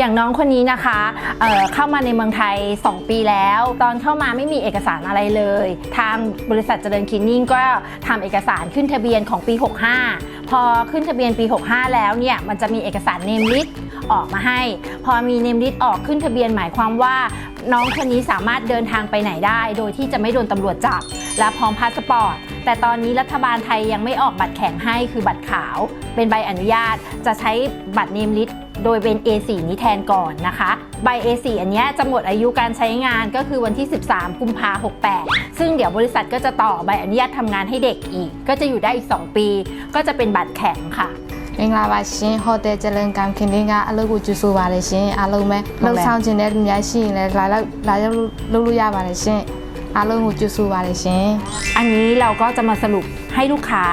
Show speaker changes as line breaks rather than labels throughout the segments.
อย่างน้องคนนี้นะคะเเข้ามาในเมืองไทย 2 ปีแล้ว ตอนเข้ามาไม่มีเอกสารอะไรเลย ทางบริษัทเจริญคลีนนิ่งก็ทำเอกสารขึ้นทะเบียนของปี 65 พอขึ้นทะเบียนปี 65 แล้วเนี่ยมันจะมีเอกสารเนมลิสออกมาให้ พอมีเนมลิสออกขึ้นทะเบียนหมายความว่า น้องคนนี้สามารถเดินทางไปไหนได้ โดยที่จะไม่โดนตำรวจจับ และพร้อมพาสปอร์ต แต่ตอนนี้รัฐบาลไทยยังไม่ออกบัตรแข็งให้คือบัตรขาว เป็นใบอนุญาต จะใช้บัตรเนมลิสโดยเป็น A4 นี้แทนก่อนนะคะ ใบ A4 อันเนี้ยจะหมดอายุการใช้งานก็คือวันที่ 13 กุมภา68 ซึ่งเดี๋ยวบริษัทก็จะต่อใบอนุญาตทำงานให้เด็กอีก ก็จะอยู่ได้อีก 2 ปี ก็จะเป็นบัตรแข็งค่ะ
မင်္ဂလာပါရှင်ဟိုတယ်ဂျလန်ကမ်ခင်တင်းကအလုပ်ကိုကျူဆိုပါလေရှင်အားလုံးပဲလှုပ်ဆောင်ခြင်းတဲ့လူများရှိရင်လည်းလာလောက်လာရောက်လုပ်လို့ရပါတယ်ရှင် อารมณ์จูซูวาเลยเช
อันนี้เราก็จะมาสรุปให้ลูกค้า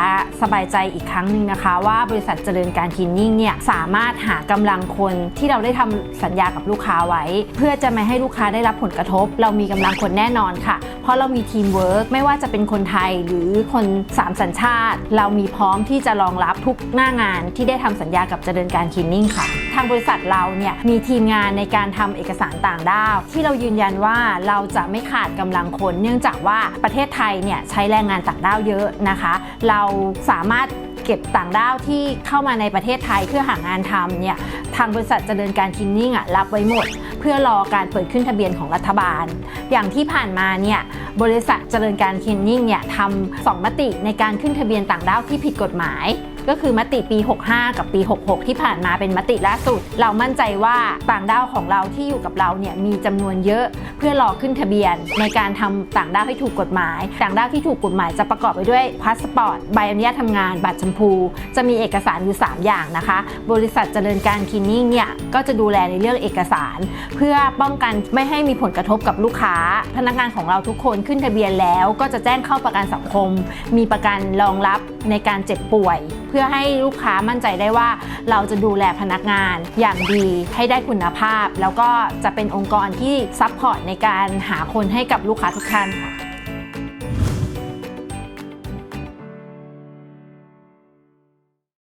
สบายใจอีกครั้งหนึ่งนะคะ ว่าบริษัทเจริญการกินยิ่งเนี่ยสามารถหากำลังคนที่เราได้ทำสัญญากับลูกค้าไว้ เพื่อจะไม่ให้ลูกค้าได้รับผลกระทบ เรามีกำลังคนแน่นอนค่ะ เพราะเรามีทีมเวิร์กไม่ว่าจะเป็นคนไทยหรือคนสามสัญชาติ เรามีพร้อมที่จะรองรับทุกหน้างานที่ได้ทำสัญญากับเจริญการกินยิ่งค่ะ ทางบริษัทเราเนี่ยมีทีมงานในการทำเอกสารต่างด้าว ที่เรายืนยันว่าเราจะไม่ขาดกำลังคนเนื่องจากว่าประเทศไทยเนี่ยใช้แรงงานต่างด้าวเยอะนะคะ เราสามารถเก็บต่างด้าวที่เข้ามาในประเทศไทยเพื่อหางานทำเนี่ยทางบริษัทเจริญการคลีนนิ่งอะรับไว้หมด เพื่อรอการเปิดขึ้นทะเบียนของรัฐบาล อย่างที่ผ่านมาเนี่ยบริษัทเจริญการคีนนิ่งเนี่ยทำสองมติในการขึ้นทะเบียนต่างด้าวที่ผิดกฎหมาย ก็คือมติปี 65 กับปี 66 ที่ผ่านมาเป็นมติล่าสุด เรามั่นใจว่าต่างด้าวของเราที่อยู่กับเราเนี่ยมีจำนวนเยอะเพื่อรอขึ้นทะเบียน ในการทำต่างด้าวให้ถูกกฎหมาย ต่างด้าวที่ถูกกฎหมายจะประกอบไปด้วยพาสปอร์ตใบอนุญาตทำงานบัตรชมพู จะมีเอกสารอยู่ 3 อย่างนะคะ บริษัทเจริญการคลีนนิ่งเนี่ยก็จะดูแลในเรื่องเอกสาร เพื่อป้องกันไม่ให้มีผลกระทบกับลูกค้า พนักงานของเราทุกคนขึ้นทะเบียนแล้ว ก็จะแจ้งเข้าประกันสังคม มีประกันรองรับในการเจ็บป่วยเพื่อให้ลูกค้ามั่นใจได้ว่า เราจะดูแลพนักงานอย่างดีให้ได้คุณภาพ แล้วก็จะเป็นองค์กรที่ซัพพอร์ตในการหาคนให้กับลูกค้าทุกท่านค่ะ